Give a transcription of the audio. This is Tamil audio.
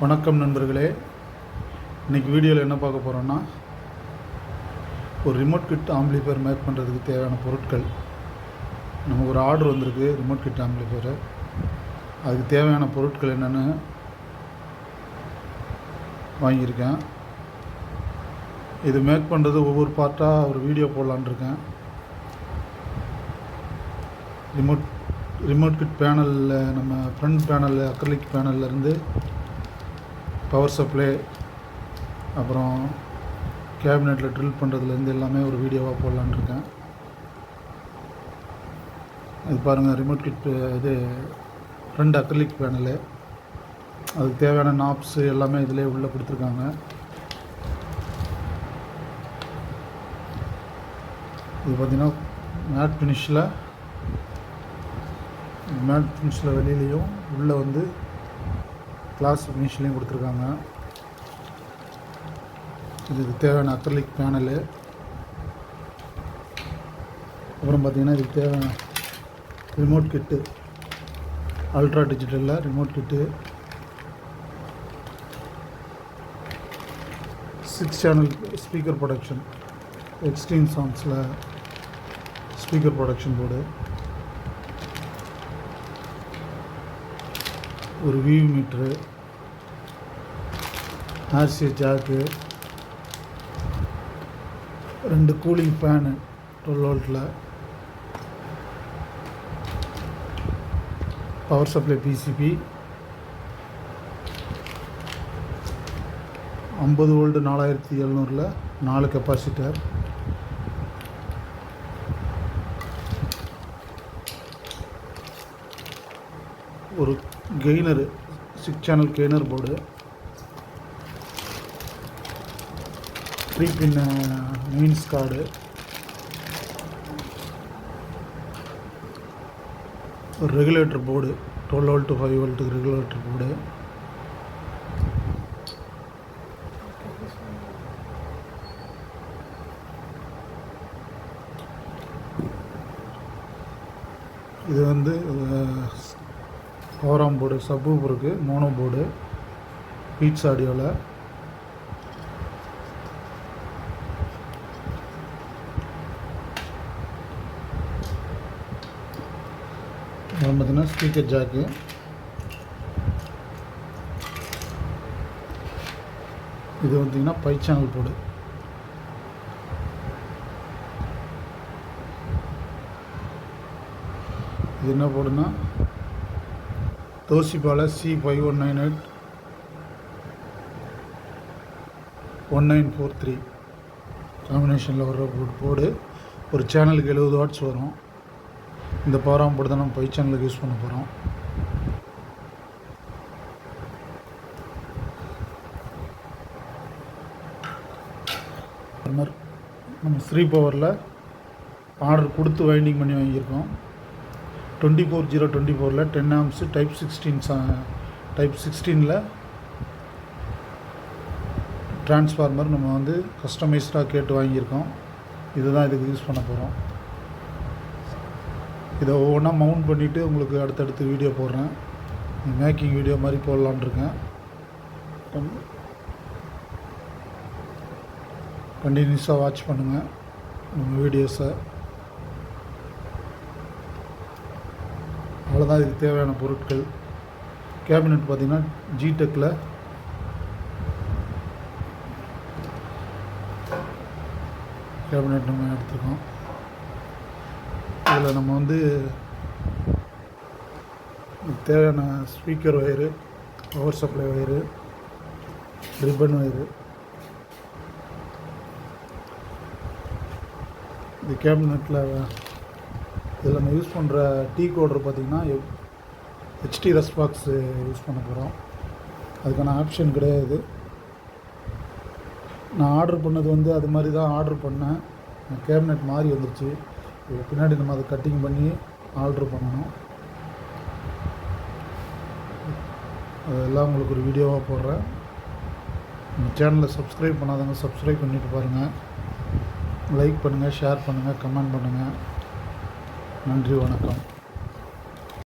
வணக்கம் நண்பர்களே. இன்றைக்கி வீடியோவில் என்ன பார்க்க போகிறோன்னா ஒரு ரிமோட் கிட் ஆம்பிளிஃபயர் மேக் பண்ணுறதுக்கு தேவையான பொருட்கள். நமக்கு ஒரு ஆர்டர் வந்திருக்கு ரிமோட் கிட் ஆம்பிளிஃபயரு அதுக்கு தேவையான பொருட்கள் என்னென்னு வாங்கியிருக்கேன். இது மேக் பண்ணுறது ஒவ்வொரு பார்ட்டாக ஒரு வீடியோ போடலான்னு இருக்கேன். ரிமோட் ரிமோட் கிட் பேனலில் நம்ம ஃப்ரண்ட் பேனலில் அக்ரலிக் பேனல்லேருந்து பவர் சப்ளை அப்புறம் கேபினெட்டில் ட்ரில் பண்ணுறதுலேருந்து எல்லாமே ஒரு வீடியோவாக போடலான்ருக்கேன் இது பாருங்கள் ரிமோட் கிட் இது ரெண்டு அக்ரலிக் பேனலு அதுக்கு தேவையான நாப்ஸு எல்லாமே இதிலே உள்ளே கொடுத்துருக்காங்க. இது பார்த்திங்கன்னா மேட் ஃபினிஷில் மேட் ஃபினிஷில் வெளியிலையும் உள்ளே வந்து கிளாஸ் ஃபினிஷ்லேயும் கொடுத்துருக்காங்க. இதுக்கு தேவையான அக்ரலிக் பேனலு. அப்புறம் பார்த்திங்கன்னா இதுக்கு தேவையான ரிமோட் கிட்டு அல்ட்ரா டிஜிட்டலில் remote kit six channel speaker protection extreme சாங்ஸில் speaker protection board ஒரு வியூ மீட்ரு ஆர்சி ஜாக்கு ரெண்டு கூலிங் ஃபேனு டுவெல் வோல்ட்டில் பவர் சப்ளை பிசிபி ஐம்பது வோல்டு நாலாயிரத்தி எழுநூறில் நாலு கெப்பாசிட்டர் ஒரு gainer six channel gainer board three pin mains cord ஒரு regulator board twelve volt five volt regulator board இது வந்து ஓரம் போர்டு சப்பு இருக்குது மோனோ போர்டு பீட்ஸ் ஆடியோவில் அப்புறம் பார்த்தீங்கன்னா ஸ்பீக்கர் ஜாக்கு இது பார்த்தீங்கன்னா பை சேனல் போர்டு இது என்ன போடுன்னா தோசிபால C five one nine eight one nine four three காம்பினேஷனில் வர்ற போர்டு போர்டு ஒரு சேனலுக்கு எழுபது வாட்ஸ் வரும். இந்த பவராம் போர்டு தான் நம்ம பை சேனலுக்கு யூஸ் பண்ண போகிறோம் நம்ம ஸ்ரீ பவரில் ஆர்டர் கொடுத்து வைண்டிங் பண்ணி வாங்கியிருக்கோம். டுவெண்ட்டி ஃபோர் ஜீரோ டுவெண்ட்டி ஃபோரில் ten amps type sixteen type சிக்ஸ்டீனில் transformer நம்ம வந்து கஸ்டமைஸ்டாக கேட்டு வாங்கியிருக்கோம். இதுதான் இதுக்கு யூஸ் பண்ண போகிறோம் இதை ஒவ்வொன்றா மவுண்ட் பண்ணிவிட்டு உங்களுக்கு அடுத்தடுத்து வீடியோ போடுறேன். மேக்கிங் வீடியோ மாதிரி போடலான் இருக்கேன். கண்டினியூஸாக வாட்ச் பண்ணுங்கள் நம்ம வீடியோஸை அவ்வளோதான் இதுக்கு தேவையான பொருட்கள். கேபினெட் பார்த்திங்கன்னா ஜிடெக்கில் கேபினெட் நம்ம எடுத்துருக்கோம். இதில் நம்ம வந்து தேவையான speaker wire power supply wire ribbon wire இந்த கேபினெட்டில் இதில் நம்ம யூஸ் பண்ணுற டீ கோடர் பார்த்திங்கன்னா ஹெச்டி ரெஸ்பாக்ஸ் யூஸ் பண்ண போகிறோம் அதுக்கான ஆப்ஷன் கிடையாது. நான் ஆர்டர் பண்ணது வந்து அது மாதிரி தான் ஆர்டர் பண்ணேன். கேபினெட் மாறி வந்துருச்சு. பின்னாடி நம்ம அதை கட்டிங் பண்ணி ஆர்டர் பண்ணணும். அதெல்லாம் உங்களுக்கு ஒரு வீடியோவாக போடுறேன். நம்ம சேனலை சப்ஸ்கிரைப் பண்ணாதவங்க சப்ஸ்கிரைப் பண்ணிவிட்டு பாருங்கள் லைக் பண்ணுங்கள் ஷேர் பண்ணுங்கள் கமெண்ட் பண்ணுங்கள் நன்றி வணக்கம்.